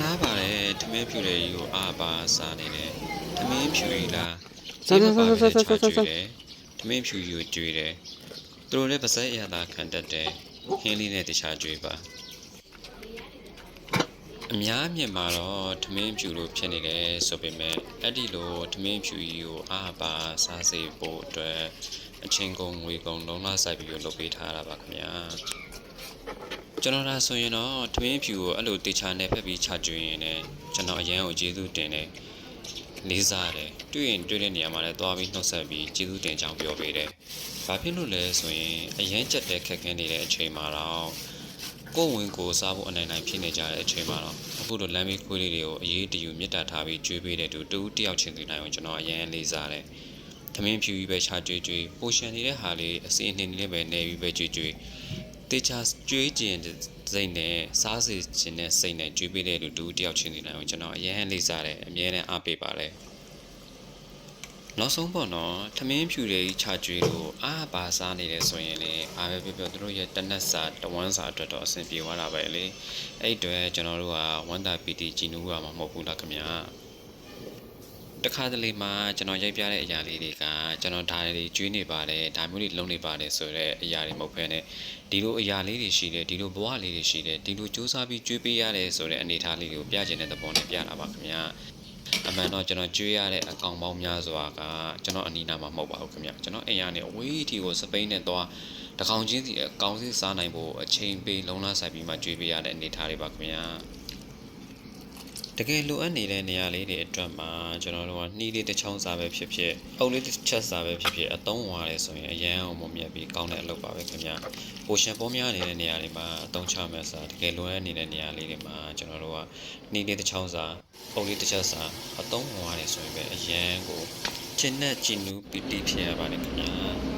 နာပါတယ်ထမင်းဖြူတဲ့ကြီးကိုအာပါစားနေတယ်ထမင်းဖြူကြီးလားစားစားစားစားစားစားစားထမင်းဖြူကြီးကိုကျွေးတယ်သူတို့လည်းပါစက်ရတာခံတတ်တယ်ဟင်းလေးနဲ့တခြားကျွေးပါအများမြင်မှာတော့ထမင်းဖြူလို့ဖြစ်နေတယ်ဆိုပေမဲ့အဲ့ဒီလိုထမင်းဖြူကြီးကိုအာပါစားစေဖို့အတွက်အချင်းကုန်ငွေကုန်လုံးလာဆိုင်ပြီးတော့လုပ်ပေးထားတာပါခင်ဗျာ ကျွန်တော်ဒါဆိုရင်တော့ထမင်းဖြူကိုအဲ့လိုတေချာနဲ့ဖက်ပြီးချကျွင်းရင်လည်းကျွန်တော်အရန်ကိုကျေးဇူးတင်တယ်လေးစားတယ်တွေ့ရင်တွေ့တဲ့နေရာမှာလည်းသွားပြီးနှုတ်ဆက်ပြီးကျေးဇူးတင်ကြောင်းပြောပေးတယ်။ဘာဖြစ်လို့လဲဆိုရင်အရန်ကြက်တဲ့ခက်ခဲနေတဲ့အချိန်မှာတော့ကိုယ်ဝင်ကိုယ်စားဖို့အနိုင်နိုင်ဖြစ်နေကြတဲ့အချိန်မှာတော့အခုလိုလမ်းမေးခွေးလေးတွေကိုအရေးတယူမြစ်တာထားပြီးကြွေးပေးတဲ့သူတူတယောက်ချင်းစီနိုင်အောင်ကျွန်တော်အရန်လေးစားတယ်။ထမင်းဖြူကြီးပဲချကြွေးကြွေးပိုရှန်နေတဲ့ဟာလေးအစင်းအနှင်းလေးပဲနေပြီးပဲကြွေးကြွေး တေချာကျွေးကျင်တဲ့စိတ်နဲ့စားစေခြင်းနဲ့စိတ်နဲ့ကျွေးပေးတဲ့လူတူတယောက်ချင်းနေနိုင်အောင်ကျွန်တော်အရင်လေးစားတယ်အမြဲတမ်းအားပေးပါတယ်နောက်ဆုံးပေါ့နော်ထမင်းဖြူတွေကြီးချကျွေးလို့အားပါစားနေတယ်ဆိုရင်လေအားပဲပြောပြောသူတို့ရဲ့တနက်စာတဝမ်းစာအတွက်တော့အဆင်ပြေသွားတာပဲလေအဲ့အတွေကျွန်တော်တို့ကဝမ်းသာပီတီကြည်နူးရမှာမဟုတ်ဘူးလားခင်ဗျာ တခါတလေမှာကျွန်တော်ရိုက်ပြတဲ့အရာလေးတွေကကျွန်တော်ဒါတွေကျွေးနေပါတယ်ဒါမျိုးတွေလုံးနေပါတယ်ဆိုတော့အရာတွေမဟုတ်ဘဲနဲ့ဒီလိုအရာလေးတွေရှိတယ်ဒီလိုဘဝလေးတွေရှိတယ်ဒီလိုစူးစမ်းပြီးကြွေးပေးရတယ်ဆိုတဲ့အနေအထားလေးကိုပြကျင်တဲ့သဘောနဲ့ပြတာပါခင်ဗျာအမှန်တော့ကျွန်တော်ကြွေးရတဲ့အကောင်ပေါင်းများစွာကကျွန်တော်အနီးနားမှာမဟုတ်ပါဘူးခင်ဗျာကျွန်တော်အိမ်ကနေအဝေးထီကိုစပိန်နဲ့သွားတကောင်ချင်းစီအကောင်စီစားနိုင်ဖို့အချိန်ပေးလုံလဆိုင်ပြီးမှကြွေးပေးရတဲ့အနေအထားတွေပါခင်ဗျာ တကယ်လိုအပ်နေတဲ့နေရာလေးတွေအတွက်မှာကျွန်တော်တို့ကနှီးလေးတစ်ချောင်းစားပဲဖြစ်ဖြစ်အုပ်လေးတစ်ချက်စားပဲဖြစ်ဖြစ်အသုံးဝင်ရတယ်ဆိုရင်အရန်အောင်မမြတ်ပြီးကောင်းတဲ့အလုပ်ပါပဲခင်ဗျာပိုရှင်ပေါ်များနေတဲ့နေရာတွေမှာအသုံးချမဲ့စာတကယ်လွယ်နေတဲ့နေရာလေးတွေမှာကျွန်တော်တို့ကနှီးလေးတစ်ချောင်းစာပုံလေးတစ်ချက်စာအသုံးဝင်ရတယ်ဆိုရင်ပဲအရန်ကိုကျင်းနဲ့ကျင်းနူးပီတီဖြစ်ရပါတယ်ခင်ဗျာ